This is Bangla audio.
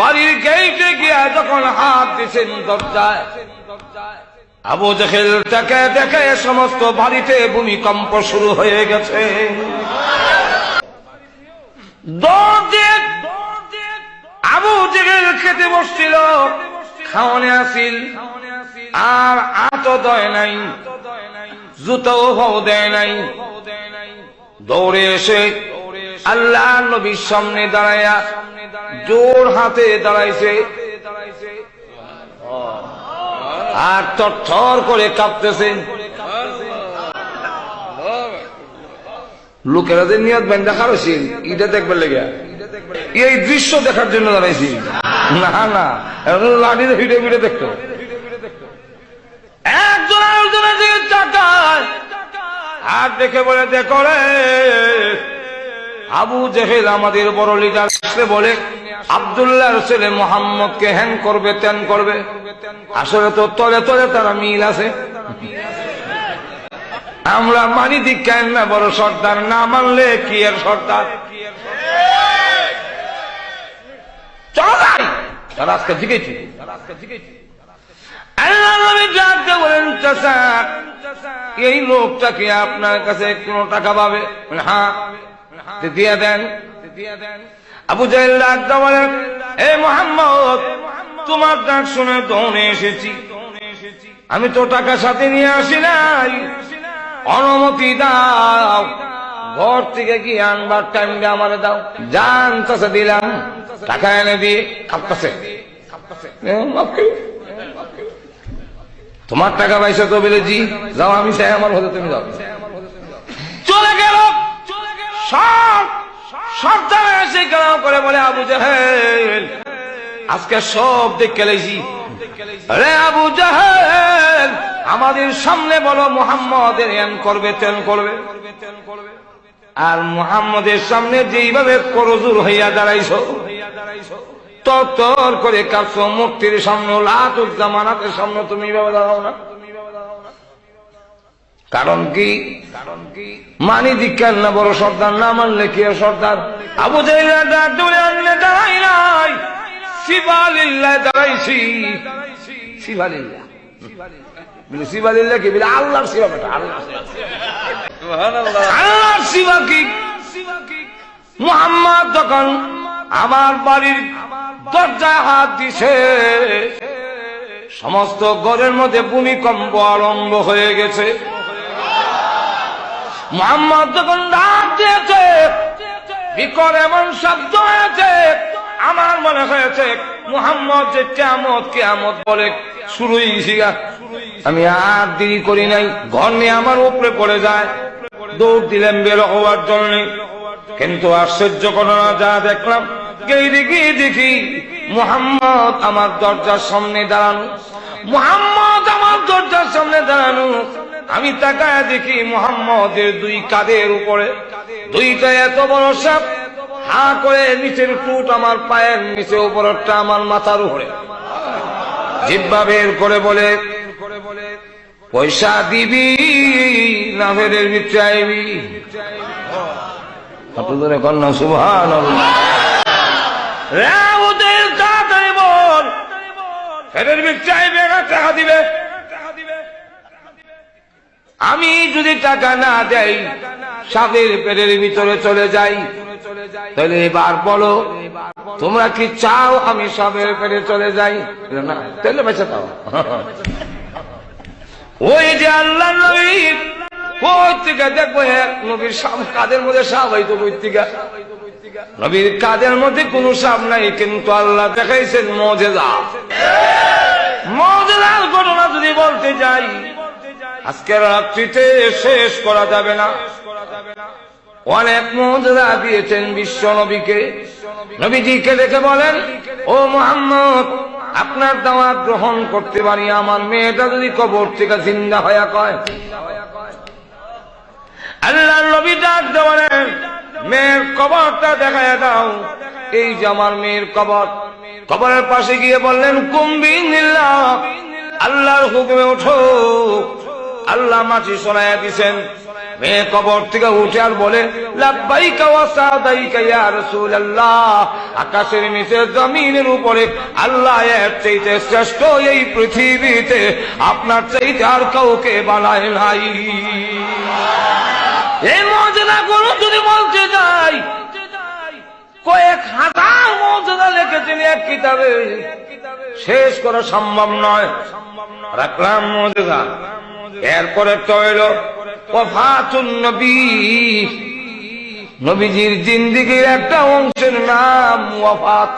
বাড়ির গেইটে গিয়া যখন হাত দিছেন দরজায়, আবু জেহেল দেখে দেখে সমস্ত বাড়িতে ভূমিকম্প শুরু হয়ে গেছে। আবু জেহেল খেতে বসছিল, খাওয়ানে আসিল, আর আতো দেয় নাই জুতো হও দেয় নাই। দৌড়ে এসে আল্লাহ নবীর সামনে দাঁড়াইয়া জোর হাতে দাঁড়াইছে। আর থর করে কাঁপতেছে। লোকেরা যে নিয়ত ব্যাংক দেখার হয়েছে এটা দেখবার লেগে এই দৃশ্য দেখার জন্য দাঁড়াইছি। না না এখন লাঠিতে ফিটে ফিটে দেখতো। একজন আর দেখে বলে, দেখো আবু জেহেল আমাদের বড় লিডার আসলে বলে, আবদুল্লাহর ছেলে মোহাম্মদকে হ্যাং করবে ত্যান করবে। আসলে তো তলে তলে তারা মিল আছে। আমরা মানি দীক্ষায় না, বড় সর্দার, না মানলে কি এর সর্দার? বলেন এই লোকটাকে আপনার কাছে কোনো টাকা পাবে? হ্যাঁ। দিয়ে দেন। আবু জাহেল ডাক দিয়ে এ মোহাম্মদ তোমার ডাক শুনে দৌড়ে এসেছি। আমি তো টাকা সাথে নিয়ে আসি নাই। অনুমতি দাও। ঘর থেকে কি আনবার টাইম দিয়ে আমারে দাও। জান চাষা দিলাম। টাকা এনে দিয়ে কাঁপতেছে। তোমার টাকা পয়সা তো বলে জি যাও আমি চাই আমার হতে তুমি যাও। সব সর্দার এসে গেল করে বলে আবু জাহেল। আজকে সব দেখে লেছি আবু জাহেল, আমাদের সামনে বলো, মোহাম্মদের এন করবে, তেন করবে। আর মোহাম্মদের সামনে যেইভাবে করজুর হইয়া দাঁড়াইছ তর করে কাছো মুক্তির সামনে, লাতুজ্জামানাতের সামনে তুমি এইভাবে দাঁড়াও না। কারণ কি? মানি দীক্ষার না বড় সর্দার? না মানলে কি সর্দার? আবু দাঁড়াইছি। কি? আল্লাহর শিবা বেটা আল্লাহ আল্লাহর শিবা কি? মোহাম্মদ যখন আমার বাড়ির দরজায় হাত দিছে সমস্ত ঘরের মধ্যে ভূমিকম্প আরম্ভ হয়ে গেছে। মোহাম্মদ যখন ডাক দিয়েছে। বিকর এমন শব্দ হয়েছে। আমার মনে হয়েছে, মোহাম্মদ যে কেমত কেমত বলে শুরুই আমি আর দেরি করি নাই। ঘর নিয়ে আমার উপরে পড়ে যায়। দৌড় দিলেন বের হওয়ার জন্য। কিন্তু আশ্চর্য ঘটনা যা দেখলাম দেখি দেখি মোহাম্মদ আমার দরজার সামনে দাঁড়ানো। মোহাম্মদ আমার দরজার সামনে দাঁড়ানো। আমি তাকায় দেখি মোহাম্মদের দুই কাঁধের উপরে। দুইটা এত বড় সাপ, হা করে নিচের টুট আমার পায়ের নিচে উপরটা আমার মাথার উপরে। জিব্বা বের করে বলে, পয়সা দিবি না ফেরের আইবি আপনাদের কন্যা সুভান বল, ফেরের আইবে না, টাকা দিবে? আমি যদি টাকা না দেই সাপের পেটের ভিতরে চলে যাই। তাহলে এবার বলো, তোমরা কি চাও আমি সাপের পেটে চলে যাই? না তাহলে বেঁচে দাও ওই যে আল্লাহ নবী ওই দেখব নবীর সাপ, কাদের মধ্যে সাপ হয়তো ওই নবীর কাদের মধ্যে কোন সাপ নাই, কিন্তু আল্লাহ দেখাইছেন মজেদা মজেদার ঘটনা যদি বলতে যাই আজকের রাত্রিতে শেষ করা যাবে না। অনেক মজেদা দিয়েছেন বিশ্ব নবীকে। নবীজিকে দেখে বলেন, ও মোহাম্মদ, আপনার দাওয়াত গ্রহণ করতে পারি, আমার মেয়েটা যদি কবর থেকে জিন্দা হয়ে কয় আল্লাহ নবী ডাক দেওয়ালেন মেয়ের কবরটা দেখায় দাও। এই যে আমার মেয়ের কবর। কবরের পাশে গিয়ে বললেন কুম্বি নিল্লা আল্লাহর হুকুমে ওঠো। আল্লাহ মাছি শোনায় দিছেন, মেয়ে কবর থেকে উঠে আর বলে আকাশের নিচে জমিনের উপরে আল্লাহ এর চাইতে শ্রেষ্ঠ এই পৃথিবীতে আপনার চাইতে আর কাউকে বানায় নাই। এই মজনা গুলো যদি বলতে যাই, কয়েক হাজার মজনা লিখেছেন এক কিতাবে। শেষ করা সম্ভব নয়। রাখলাম মজেদা এরপরে তো হইল নবীজির জিন্দিগির একটা অংশের নাম ওয়াফাত